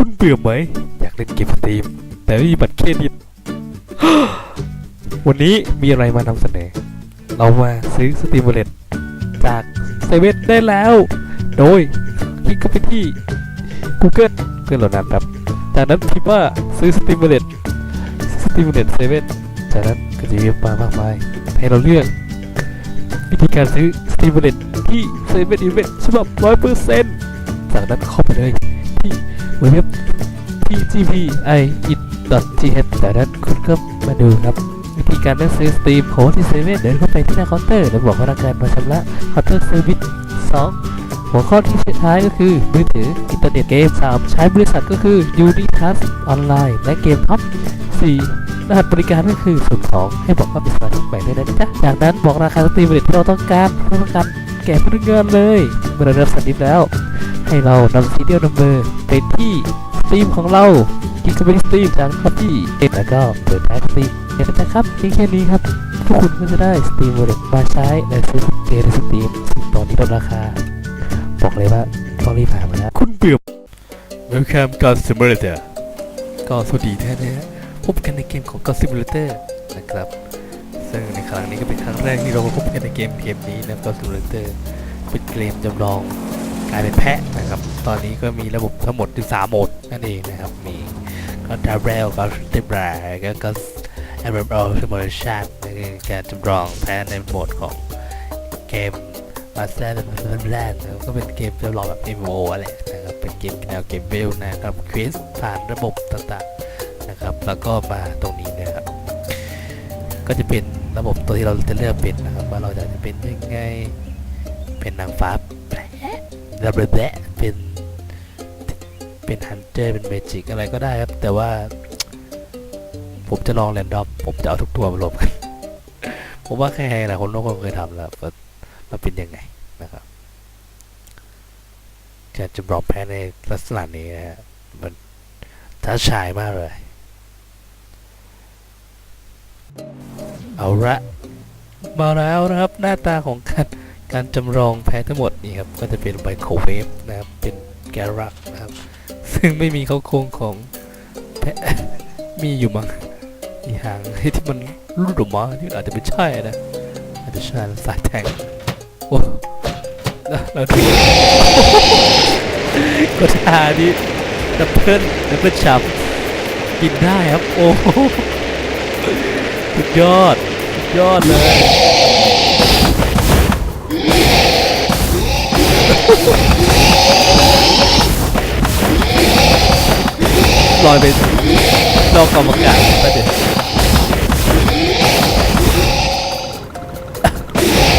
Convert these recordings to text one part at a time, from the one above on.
คุณเบื่อไหม อยากเล่นเกมสตรีม แต่ไม่มีบัตรเครดิต วันนี้มีอะไรมานำเสนอ เรามาซื้อสตรีมเลตจากเซเว่นได้แล้ว โดยคลิกเข้าไปที่ Google เพื่อโหลดนั้นครับ จากนั้นพิมพ์ว่าซื้อสตรีมเลตสตรีมเลตเซเว่นจากนั้นก็จะมีมามากมายให้เราเลือกวิธีการซื้อสตรีมเลตที่เซเว่นอีเวนฉบับร้อยเปอร์เซ็นต์จากนั้นเข้าไปเลยที่ เว็บ tgpi.th จากนั้นคุณก็มาดูครับ วิธีการเลือกซื้อสตรีมของที่เซเว่นเดินเข้าไปที่หน้าเคาน์เตอร์แล้วบอกพนักงานมาชำระเคาน์เตอร์เซอร์วิส2หัวข้อที่ท้ายก็คือมือถืออินเทอร์เน็ตเกม 3 ใช้บริษัทก็คือ Unitas ออนไลน์และเกมท็อป4รหัสบริการก็คือ02ให้บอกว่าเป็นสมาชิกใหม่ด้วยนะจ๊ะจากนั้นบอกราคาสตรีมเรทที่เราต้องการเพื่อต้องการแก่พนักงานเลย เมื่อเราเริ่มสันนิษแล้ว ให้เรานำซีเรียลนัมเบอร์ไปที่สตรีมของเรากินเข้าไปที่สตรีมจากคอปปี้แล้วก็เปิดแอปสตรีเห็นไหมครับเพียงแค่นี้ครับ ทุกคนก็จะได้สตรีมวอลเล็ตมาใช้และซื้อเกมในสตรีมซึ่งตอนนี้ลดราคา บอกเลยว่าต้องรีบหามาแล้วคุณเบื่อ Welcome God Simulator ก็สวัสดีแท้นะฮะพบกันในเกมของ God Simulator นะครับซึ่งในครั้งนี้ก็เป็นครั้งแรกที่เรามาพบกันในเกมเกมนี้นะ God Simulator เป็นเกมจำลองกลายเป็นแพะนะครับ ตอนนี้ก็มีระบบทั้งหมดถึง3โหมดนั่นเองนะครับ มีก็ดับเบิลก็ติบราก็ก็แอร์เบิลซิมูเลชันนั่นคือการจำลองแพะในโหมดของเกมมาสเตอร์แลนด์ก็เป็นเกมจำลองแบบ MMO อะไรนะครับ เป็นเกมแนวเกมเวลนะครับควิสผ่านระบบต่างๆนะครับ แล้วก็มาตรงนี้นะครับ ก็จะเป็นระบบตัวที่เราจะเลือกเป็นนะครับ ว่าเราจะเป็นยังไง เป็นนางฟ้าแปะระเบิดแปะเป็น เป็นฮันเตอร์เป็นเมจิกอะไรก็ได้ครับ แต่ว่าผมจะลองแรนดอมผมจะเอาทุกตัวมารวมกัน ผมว่าแค่หลายคนก็เคยทำแล้วมันเป็นยังไงนะครับการจะบล็อกแพ้ในลักษณะนี้นะฮะมันท้าชายมากเลย เอาละมาแล้วนะครับหน้าตาของการ การจำลองแพ้ทั้งหมดนี่ครับก็จะเป็นไมโครเวฟนะครับเป็นแกรักนะครับ ซึ่งไม่มีเขาโครงของแพะมีอยู่มั้งมีหางที่มันรูดออกมาที่อาจจะไม่ใช่นะอาจจะใช่สายแทงโอ้แล้วเราถึงก็ทานี้ดับเบิลดับเบิลชับกินได้ครับ โอ้สุดยอด สุดยอดเลย ลอยไปนอกกรรมการไปเด็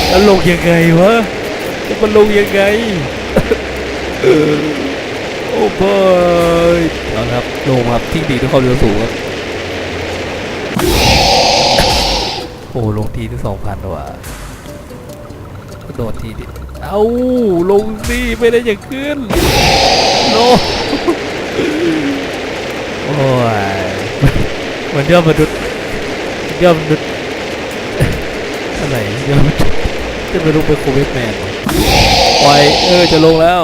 แล้วลงยังไงวะจะมันลงยังไงโอ้บอยเอาละครับลงมาครับทิ้งดีด้วยความเร็วสูงครับโอ้ลงทีที่สองพันว่ะโดดทีดิ เอาลงสิไม่ได้อย่างขึ้นโลงโอ้ยเหมือนยอดมนุษย์ยอดมนุษย์อะไรยอดมนุษย์จะไปลงไปโคเวสแมนปล่อยเออจะลงแล้ว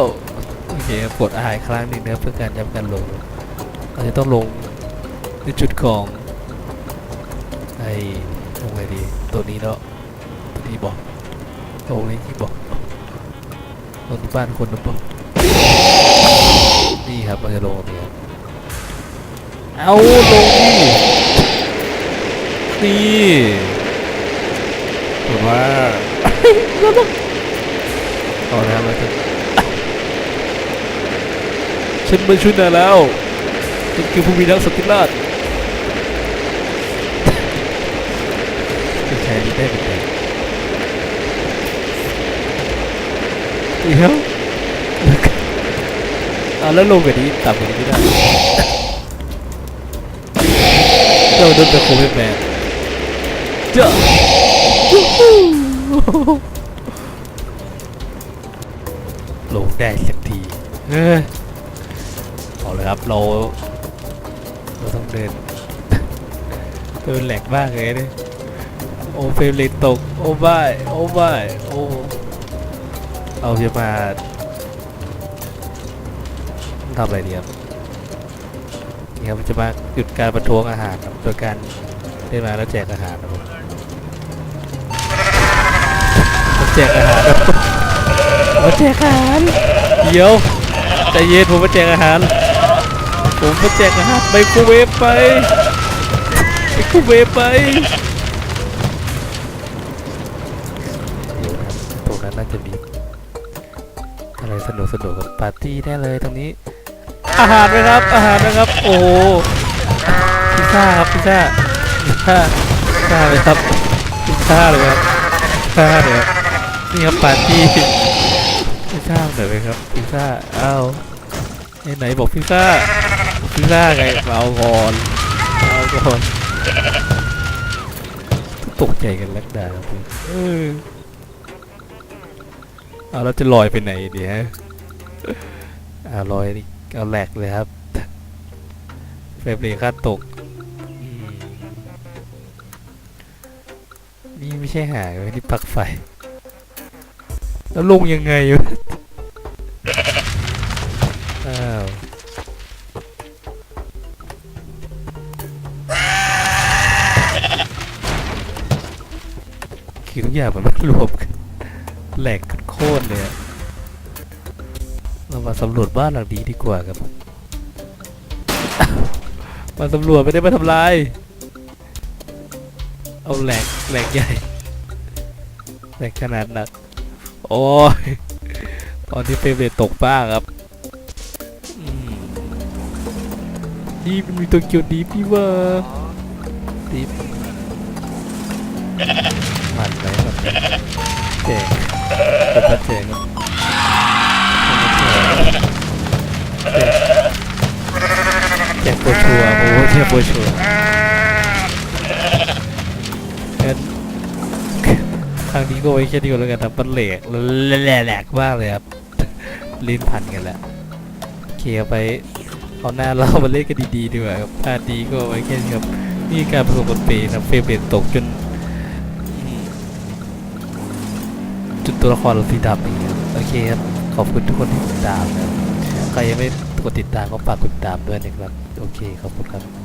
โอเคกดอาหารครั้งหนึ่งนะครับเพื่อการย้ำการลงเราจะต้องลงในจุดของไอ้ตรงไหนดีตัวนี้เนาะตัวนี้บอกตรงนี้ที่บอก ตรงที่บ้านคนนะบอกนี่ครับเราจะลงตรงนี้ครับเอาลงนี่นี่ผมว่าเอาแล้วมาถึงฉันมาช่วยนายแล้วฉันคือผู้มีนักสติราชจะใช้นี้ได้เป็นไง เดี๋ยวเอาแล้วลงแบบนี้ต่ำกว่านี้ไม่ได้เราเดินไปโคเวแมนเจ้าลงได้สักทีเออเอาเลยครับเราเราต้องเดินเดินแหลกมากเลยเนี่ยโอ้เฟรมเรทตก โอ้บายโอ้บายโอ้ เราจะมาทำอะไรดีครับนี่ครับจะมาหยุดการประท้วงอาหารครับโดยการเดินมาแล้วแจกอาหารครับผมแจกอาหารครับมาแจกอาหารเดี๋ยวใจเย็นผมมาแจกอาหาร ผมมาแจกอาหารไมโครเวฟไปไมโครเวฟไป อะไรสนุกสนุกกับปาร์ตี้ได้เลยตรงนี้ อาหารไหมครับ อาหารนะครับ โอ้พิซซ่าครับพิซซ่าพิซซ่าพิซซ่าเลยครับพิซซ่าเลยครับพิซซ่าเลยครับนี่ครับปาร์ตี้พิซซ่าหน่อยไหมครับพิซซ่าอ้าวไหนไหนบอกพิซซ่าพิซซ่าไงเอาก่อนเอาก่อนตกใจกันลักดาครับเออ เอาแล้วจะลอยไปไหนดีฮะอาลอยเอาแหลกเลยครับเฟรมเรทค่าตก นี่ไม่ใช่หางไว้ที่ปลั๊กไฟ แล้วลงยังไงวะอ้าวคือทุกอย่างมันรวมกัน แหลกโคตรเลยเรามาสำรวจบ้านหลังนี้ดีกว่าครับ มาสำรวจไม่ได้มาทำลาย เอาแหลกแหลกใหญ่แหลกขนาดหนัก โอ้ยตอนที่เฟรมเรทตกบ้างครับนี่มันมีตัวเกียวดีพี่วอร์ดีมันไหมมันไหมเจ๋งเป็นเจ๋งครับแจกโปรชัวโอ้โหแจกโปรชัวงั้นครั้งนี้ก็ไว้แค่นี้ก่อนแล้วกันครับมันเหลกแหลกมากเลยครับลิ้นพันกันแล้วโอเคเอาไปเอาหน้าเรามาเล่นกันดีๆดีกว่าครับพลาดดีก็ไว้แค่นี้ครับนี่การประสบผลเปรนะเฟรมเรทตกจน จุดตัวละครเราสีดำอย่างเงี้ยครับโอเคครับ ขอบคุณทุกคนที่ติดตามนะใครยังไม่กดติดตามก็ฝากกดติดตามด้วยนะครับ โอเค ขอบคุณครับ